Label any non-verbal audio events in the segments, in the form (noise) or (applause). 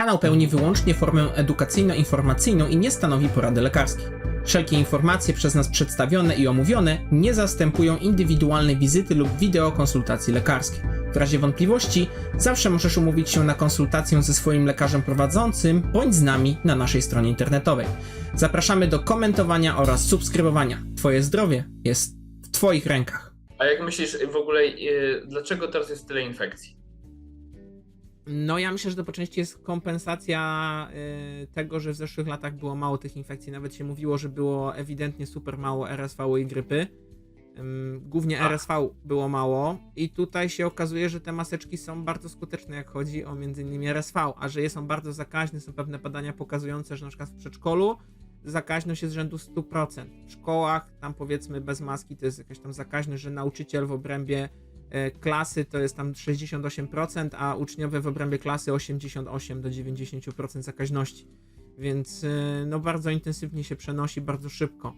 Kanał pełni wyłącznie formę edukacyjno-informacyjną i nie stanowi porady lekarskiej. Wszelkie informacje przez nas przedstawione i omówione nie zastępują indywidualnej wizyty lub wideokonsultacji lekarskiej. W razie wątpliwości zawsze możesz umówić się na konsultację ze swoim lekarzem prowadzącym bądź z nami na naszej stronie internetowej. Zapraszamy do komentowania oraz subskrybowania. Twoje zdrowie jest w Twoich rękach. A jak myślisz w ogóle, y, dlaczego teraz jest tyle infekcji? No ja myślę, że to po części jest kompensacja y, tego, że w zeszłych latach było mało tych infekcji. Nawet się mówiło, że było ewidentnie super mało RSV i grypy. Głównie Tak. RSV było mało i tutaj się okazuje, że te maseczki są bardzo skuteczne, jak chodzi o m.in. RSV, a że je są bardzo zakaźne, są pewne badania pokazujące, że na przykład w przedszkolu zakaźność jest rzędu 100%. W szkołach, tam powiedzmy bez maski, to jest jakaś tam zakaźność, że nauczyciel w obrębie klasy to jest tam 68%, a uczniowie w obrębie klasy 88 do 90% zakaźności. Więc e, no bardzo intensywnie się przenosi, bardzo szybko.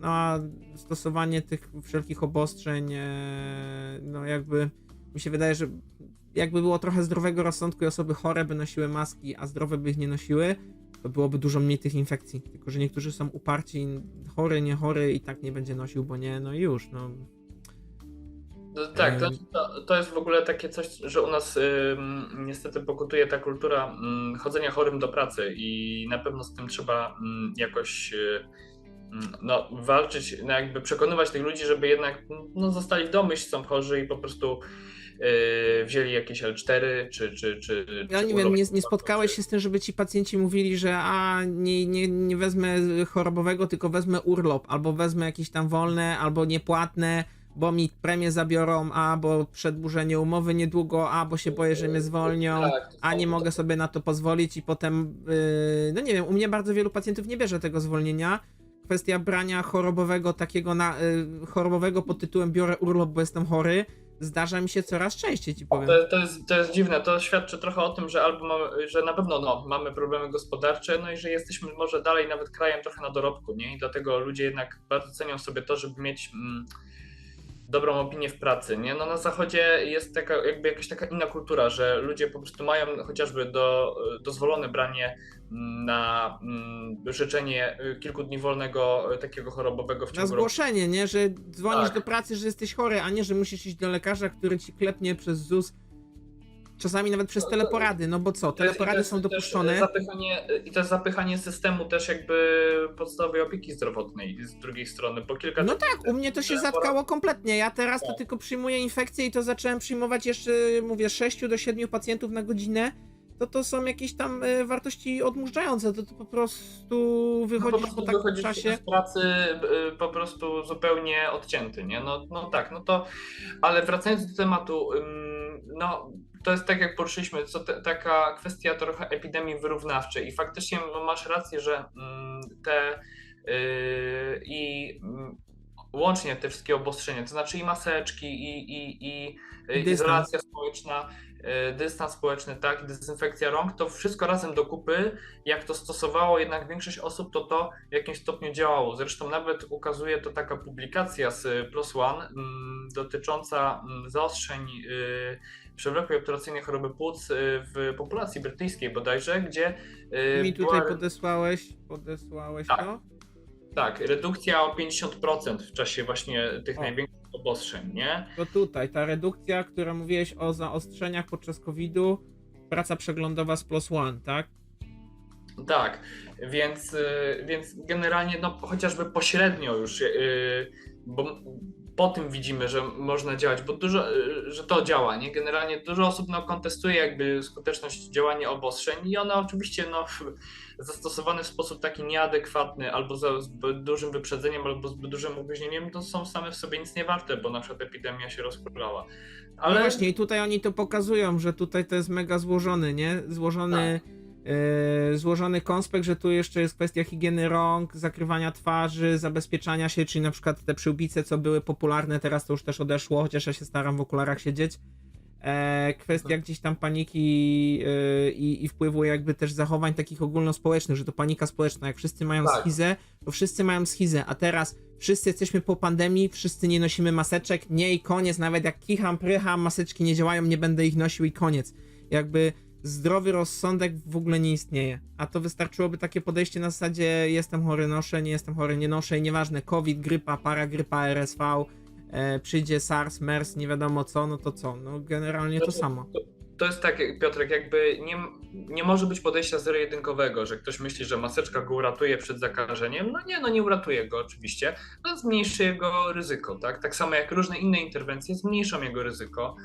No a stosowanie tych wszelkich obostrzeń, e, no jakby mi się wydaje, że jakby było trochę zdrowego rozsądku i osoby chore by nosiły maski, a zdrowe by ich nie nosiły, to byłoby dużo mniej tych infekcji. Tylko, że niektórzy są uparci, chory, nie chory i tak nie będzie nosił, bo nie, no już, no. No, tak, to, Ym. to, to jest w ogóle takie coś, że u nas ym, niestety pokutuje ta kultura ym, chodzenia chorym do pracy i na pewno z tym trzeba jakoś y, ym, no, walczyć, no, jakby przekonywać tych ludzi, żeby jednak no, zostali w domu, jeśli są chorzy i po prostu y, wzięli jakieś L4 czy... czy, czy Ja nie wiem, nie, nie spotkałeś się z tym, żeby ci pacjenci mówili, że a nie, nie, nie wezmę chorobowego, tylko wezmę urlop, albo wezmę jakieś tam wolne, albo niepłatne, bo mi premię zabiorą, a bo przedłużenie umowy niedługo, a bo się boję, że mnie zwolnią, Tak, a nie mogę sobie na to pozwolić i potem, yy, no nie wiem, u mnie bardzo wielu pacjentów nie bierze tego zwolnienia. Kwestia brania chorobowego takiego na, yy, chorobowego pod tytułem biorę urlop, bo jestem chory, zdarza mi się coraz częściej, ci powiem. To, to, jest, to jest dziwne, to świadczy trochę o tym, że albo mamy, że na pewno no, mamy problemy gospodarcze, no i że jesteśmy może dalej nawet krajem trochę na dorobku, nie? I dlatego ludzie jednak bardzo cenią sobie to, żeby mieć mm, dobrą opinię w pracy, nie? No na zachodzie jest taka, jakby jakaś taka inna kultura, że ludzie po prostu mają chociażby do, dozwolone branie mm, na mm, życzenie y, kilku dni wolnego y, takiego chorobowego w Na ciągu roku. zgłoszenie, nie? Że dzwonisz Tak. do pracy, że jesteś chory, a nie, że musisz iść do lekarza, który ci klepnie przez ZUS. Czasami nawet przez to- teleporady, no bo co? Teleporady jest są też dopuszczone. I to jest zapychanie systemu też jakby podstawowej opieki zdrowotnej z drugiej strony, bo kilka No tak, u mnie to się teleporad- zatkało kompletnie. Ja teraz to Tak. tylko przyjmuję infekcje i to zacząłem przyjmować jeszcze, mówię, 6 do 7 pacjentów na godzinę. To to są jakieś tam e, wartości odmurzające, to, to po prostu no, po wychodzisz prostu po takim wychodzisz czasie. z pracy y, po prostu zupełnie odcięty, nie? No, no tak, no to, ale wracając do tematu, ym, no to jest tak jak poruszyliśmy, co te, taka kwestia trochę epidemii wyrównawczej. I faktycznie no, masz rację, że mm, te y, i mm, łącznie te wszystkie obostrzenia, to znaczy i maseczki, i, i, i, I izolacja społeczna, dystans społeczny, tak, dezynfekcja rąk, to wszystko razem do kupy, jak to stosowało jednak większość osób, to to w jakimś stopniu działało. Zresztą nawet ukazuje to taka publikacja z Plus One mm, dotycząca mm, zaostrzeń y, przewlekłej obturacyjnej choroby płuc y, w populacji brytyjskiej bodajże, gdzie y, Mi tutaj była- podesłałeś, podesłałeś Tak. to? Tak, redukcja o 50% w czasie właśnie tych O. największych obostrzeń, nie? To tutaj, ta redukcja, która mówiłeś o zaostrzeniach podczas COVID-u, praca przeglądowa z Plus One, tak? Tak, więc, y, więc generalnie no, chociażby pośrednio już, y, bo po tym widzimy, że można działać, bo dużo, y, że to działa, nie? Generalnie dużo osób no, kontestuje jakby skuteczność działania obostrzeń i one oczywiście no, (laughs) zastosowane w sposób taki nieadekwatny albo za zbyt dużym wyprzedzeniem, albo zbyt dużym opóźnieniem, to są same w sobie nic nie warte, bo na przykład epidemia się rozkrólała. Ale no właśnie, i tutaj oni to pokazują, że tutaj to jest mega złożony, nie? Złożony, e, złożony konspekt, że tu jeszcze jest kwestia higieny rąk, zakrywania twarzy, zabezpieczania się, czyli na przykład te przyłbice, co były popularne, teraz to już też odeszło, chociaż ja się staram w okularach siedzieć. E, kwestia gdzieś tam paniki e, i, i wpływu jakby też zachowań takich ogólnospołecznych, że to panika społeczna, jak wszyscy mają Tak. schizę, to wszyscy mają schizę, a teraz wszyscy jesteśmy po pandemii, wszyscy nie nosimy maseczek, nie i koniec, nawet jak kicham, prycham, maseczki nie działają, nie będę ich nosił i koniec. Jakby zdrowy rozsądek w ogóle nie istnieje. A to wystarczyłoby takie podejście na zasadzie jestem chory, noszę, nie jestem chory, nie noszę i nieważne, COVID, grypa, paragrypa, RSV, e, przyjdzie SARS, MERS, nie wiadomo co, no to co, no generalnie to Znaczy, samo. To, to jest tak, Piotrek, jakby nie, nie może być podejścia zero-jedynkowego, że ktoś myśli, że maseczka go uratuje przed zakażeniem. No nie, no nie uratuje go oczywiście, no zmniejszy jego ryzyko, tak? Tak samo jak różne inne interwencje zmniejszą jego ryzyko.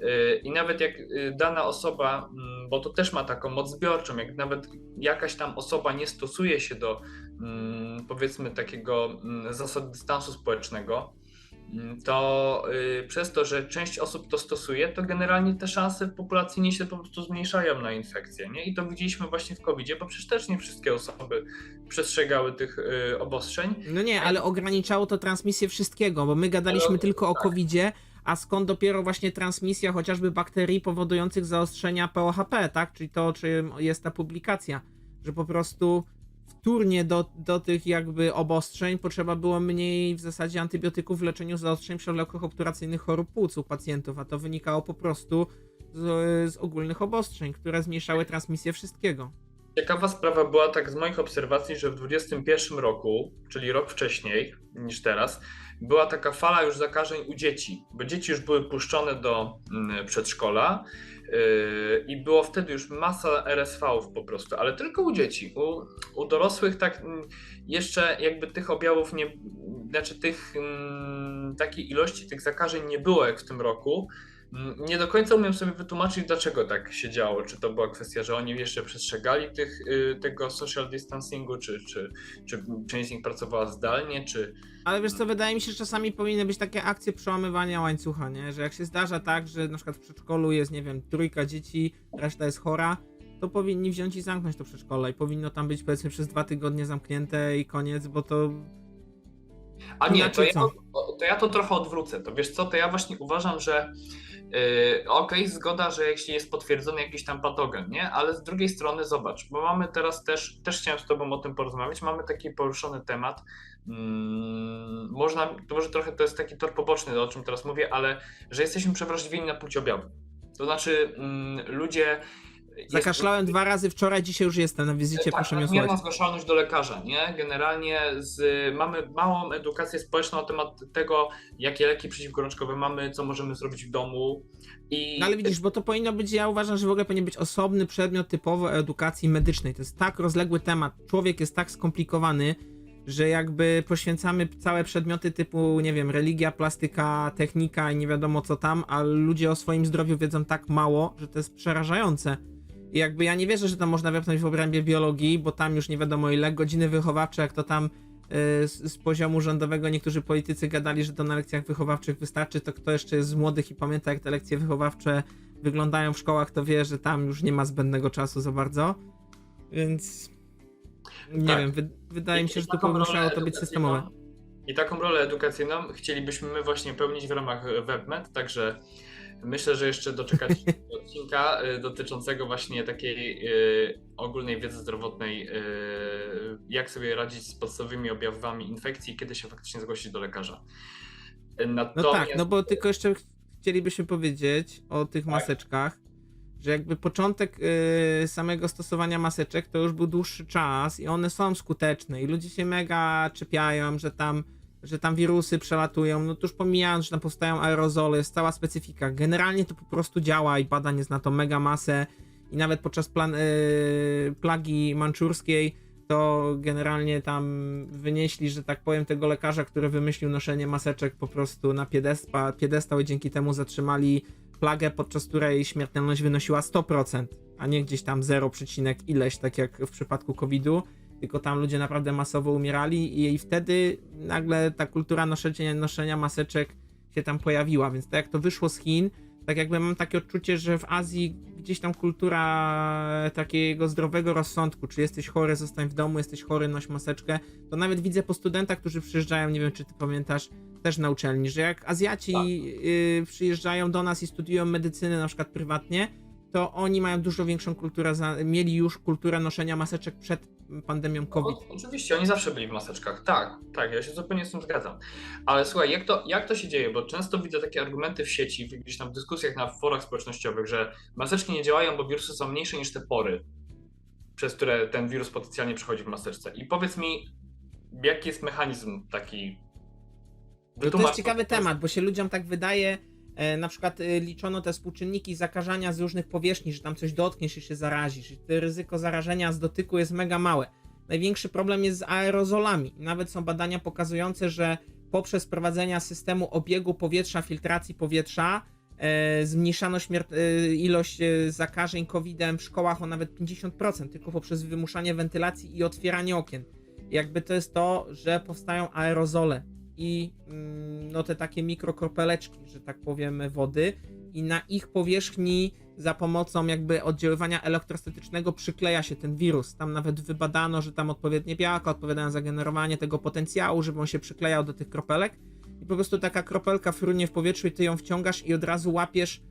Yy, I nawet jak yy, dana osoba, mm, bo to też ma taką moc zbiorczą, jak nawet jakaś tam osoba nie stosuje się do mm, powiedzmy takiego mm, zasad dystansu społecznego, to y, przez to, że część osób to stosuje, to generalnie te szanse w populacji się po prostu zmniejszają na infekcję. Nie? I to widzieliśmy właśnie w COVID-zie, bo przecież też nie wszystkie osoby przestrzegały tych y, obostrzeń. No nie, ale ograniczało to transmisję wszystkiego, bo my gadaliśmy Ale- tylko o tak. COVID-zie, a skąd dopiero właśnie transmisja chociażby bakterii powodujących zaostrzenia POHP, tak? Czyli to, o czym jest ta publikacja, że po prostu wtórnie do, do tych jakby obostrzeń potrzeba było mniej w zasadzie antybiotyków w leczeniu zaostrzeń przewlekłych obturacyjnych chorób płuc u pacjentów, a to wynikało po prostu z, z ogólnych obostrzeń, które zmniejszały transmisję wszystkiego. Ciekawa sprawa była tak z moich obserwacji, że w 2021 roku, czyli rok wcześniej niż teraz, była taka fala już zakażeń u dzieci, bo dzieci już były puszczone do mm, przedszkola yy, i było wtedy już masa RSV-ów po prostu, ale tylko u dzieci. U, u dorosłych tak mm, jeszcze jakby tych objawów nie, znaczy tych mm, takiej ilości tych zakażeń nie było jak w tym roku. Nie do końca umiem sobie wytłumaczyć, dlaczego tak się działo. Czy to była kwestia, że oni jeszcze przestrzegali tych, y, tego social distancingu, czy, czy, czy część z nich pracowała zdalnie, czy. Ale wiesz co, wydaje mi się, że czasami powinny być takie akcje przełamywania łańcucha, nie? Że jak się zdarza tak, że na przykład w przedszkolu jest, nie wiem, trójka dzieci, reszta jest chora, to powinni wziąć i zamknąć to przedszkole i powinno tam być powiedzmy przez dwa tygodnie zamknięte i koniec, bo to... A nie, to Inaczej ja, co? to ja to trochę odwrócę. To wiesz co, to ja właśnie uważam, że. Yy, Okej, zgoda, że jeśli jest potwierdzony jakiś tam patogen, nie? Ale z drugiej strony zobacz, bo mamy teraz też, też chciałem z Tobą o tym porozmawiać, mamy taki poruszony temat. Mm, można, to może trochę to jest taki tor poboczny, o czym teraz mówię, ale że jesteśmy przewrażliwieni na płci objawu. To znaczy, mm, ludzie. Zakaszlałem dwa razy wczoraj, dzisiaj już jestem na wizycie, tak, proszę mnie nadmierna słuchać. zgłaszalność do lekarza, nie? Generalnie z, mamy małą edukację społeczną na temat tego, jakie leki przeciwgorączkowe mamy, co możemy zrobić w domu. I No ale widzisz, bo to powinno być, ja uważam, że w ogóle powinien być osobny przedmiot typowo edukacji medycznej. To jest tak rozległy temat, człowiek jest tak skomplikowany, że jakby poświęcamy całe przedmioty typu, nie wiem, religia, plastyka, technika i nie wiadomo co tam, a ludzie o swoim zdrowiu wiedzą tak mało, że to jest przerażające. I jakby ja nie wierzę, że to można wepchnąć w obrębie biologii, bo tam już nie wiadomo ile godziny wychowawcze, jak to tam y, z, z poziomu rządowego niektórzy politycy gadali, że to na lekcjach wychowawczych wystarczy, to kto jeszcze jest z młodych i pamięta jak te lekcje wychowawcze wyglądają w szkołach, to wie, że tam już nie ma zbędnego czasu za bardzo. Więc nie Tak. wiem, wy, wydaje mi się, I że to musiało to być systemowe. I taką rolę edukacyjną chcielibyśmy my właśnie pełnić w ramach WebMed, także myślę, że jeszcze doczekać (laughs) odcinka y, dotyczącego właśnie takiej y, ogólnej wiedzy zdrowotnej, y, jak sobie radzić z podstawowymi objawami infekcji, kiedy się faktycznie zgłosić do lekarza. No Natomiast, tak, no bo tylko jeszcze ch- chcielibyśmy powiedzieć o tych Tak. maseczkach, że jakby początek samego stosowania maseczek to już był dłuższy czas i one są skuteczne i ludzie się mega czepiają, że tam, że tam wirusy przelatują, no to już pomijając, że tam powstają aerozole, jest cała specyfika. Generalnie to po prostu działa i badań jest na to mega masę i nawet podczas plan, y, plagi manczurskiej to generalnie tam wynieśli, że tak powiem, tego lekarza, który wymyślił noszenie maseczek po prostu na piedespa, piedestał i dzięki temu zatrzymali plagę, podczas której śmiertelność wynosiła 100%, a nie gdzieś tam 0, przecinek ileś, tak jak w przypadku COVID-u, tylko tam ludzie naprawdę masowo umierali i, i wtedy nagle ta kultura noszenia, noszenia maseczek się tam pojawiła, więc tak jak to wyszło z Chin, tak jakby mam takie odczucie, że w Azji gdzieś tam kultura takiego zdrowego rozsądku, czy jesteś chory, zostań w domu, jesteś chory, noś maseczkę, to nawet widzę po studentach, którzy przyjeżdżają, nie wiem czy ty pamiętasz, też na uczelni, że jak Azjaci Tak. y, przyjeżdżają do nas i studiują medycynę na przykład prywatnie, to oni mają dużo większą kulturę, mieli już kulturę noszenia maseczek przed pandemią COVID. O, oczywiście, oni zawsze byli w maseczkach. Tak, tak, ja się zupełnie z tym zgadzam. Ale słuchaj, jak to, jak to się dzieje? Bo często widzę takie argumenty w sieci, w- gdzieś tam w dyskusjach na forach społecznościowych, że maseczki nie działają, bo wirusy są mniejsze niż te pory, przez które ten wirus potencjalnie przechodzi w maseczce. I powiedz mi, jaki jest mechanizm taki. No to jest ciekawy temat, bo się ludziom tak wydaje, na przykład e, liczono te współczynniki zakażania z różnych powierzchni, że tam coś dotkniesz i się zarazisz. To ryzyko zarażenia z dotyku jest mega małe. Największy problem jest z aerozolami. Nawet są badania pokazujące, że poprzez prowadzenia systemu obiegu powietrza, filtracji powietrza, e, zmniejszano e, ilość e, zakażeń COVID-em w szkołach o nawet 50%, tylko poprzez wymuszanie wentylacji i otwieranie okien. Jakby to jest to, że powstają aerozole i mm, no te takie mikrokropeleczki, że tak powiem, wody i na ich powierzchni za pomocą jakby oddziaływania elektrostatycznego przykleja się ten wirus. Tam nawet wybadano, że tam odpowiednie białka odpowiadają za generowanie tego potencjału, żeby on się przyklejał do tych kropelek i po prostu taka kropelka frunie w powietrzu i ty ją wciągasz i od razu łapiesz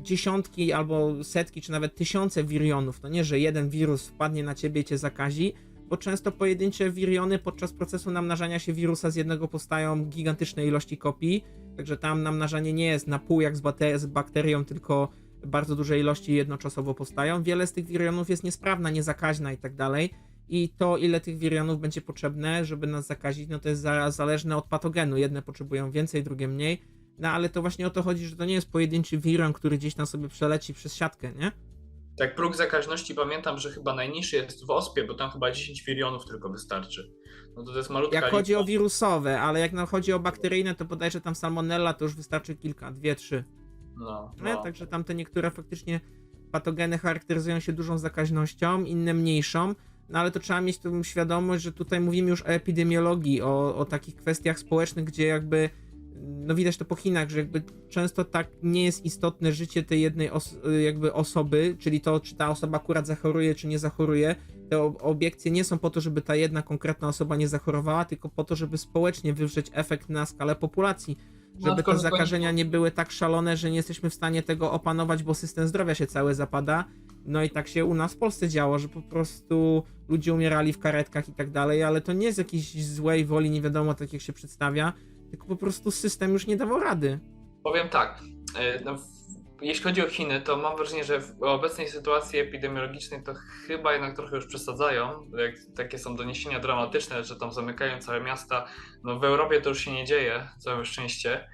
dziesiątki albo setki, czy nawet tysiące wirionów. To nie, że jeden wirus wpadnie na ciebie i cię zakazi, bo często pojedyncze wiriony podczas procesu namnażania się wirusa z jednego powstają gigantyczne ilości kopii, także tam namnażanie nie jest na pół jak z, bate- z bakterią, tylko bardzo duże ilości jednoczasowo powstają. Wiele z tych wirionów jest niesprawna, niezakaźna i tak dalej. I to, ile tych wirionów będzie potrzebne, żeby nas zakazić, no to jest za, zależne od patogenu. Jedne potrzebują więcej, drugie mniej. No ale to właśnie o to chodzi, że to nie jest pojedynczy wiron, który gdzieś tam sobie przeleci przez siatkę, nie? Tak, próg zakaźności pamiętam, że chyba najniższy jest w ospie, bo tam chyba 10 wirionów tylko wystarczy. No to, to jest malutka Jak chodzi liczba. o wirusowe, ale jak nam chodzi o bakteryjne, to bodajże tam salmonella to już wystarczy kilka, dwie, trzy. No, No. no. Także tam te niektóre faktycznie patogeny charakteryzują się dużą zakaźnością, inne mniejszą. No ale to trzeba mieć tą świadomość, że tutaj mówimy już o epidemiologii, o, o takich kwestiach społecznych, gdzie jakby no widać to po Chinach, że jakby często tak nie jest istotne życie tej jednej os- jakby osoby, czyli to, czy ta osoba akurat zachoruje, czy nie zachoruje. Te obiekcje nie są po to, żeby ta jedna konkretna osoba nie zachorowała, tylko po to, żeby społecznie wywrzeć efekt na skalę populacji. No, Żeby te zakażenia nie były tak szalone, że nie jesteśmy w stanie tego opanować, bo system zdrowia się cały zapada. No i tak się u nas w Polsce działo, że po prostu ludzie umierali w karetkach i tak dalej, ale to nie z jakiejś złej woli, nie wiadomo, tak jak się przedstawia, tylko po prostu system już nie dawał rady. Powiem tak, e, no, jeśli chodzi o Chiny, to mam wrażenie, że w obecnej sytuacji epidemiologicznej to chyba jednak trochę już przesadzają. Jak takie są doniesienia dramatyczne, że tam zamykają całe miasta. No w Europie to już się nie dzieje, całe szczęście.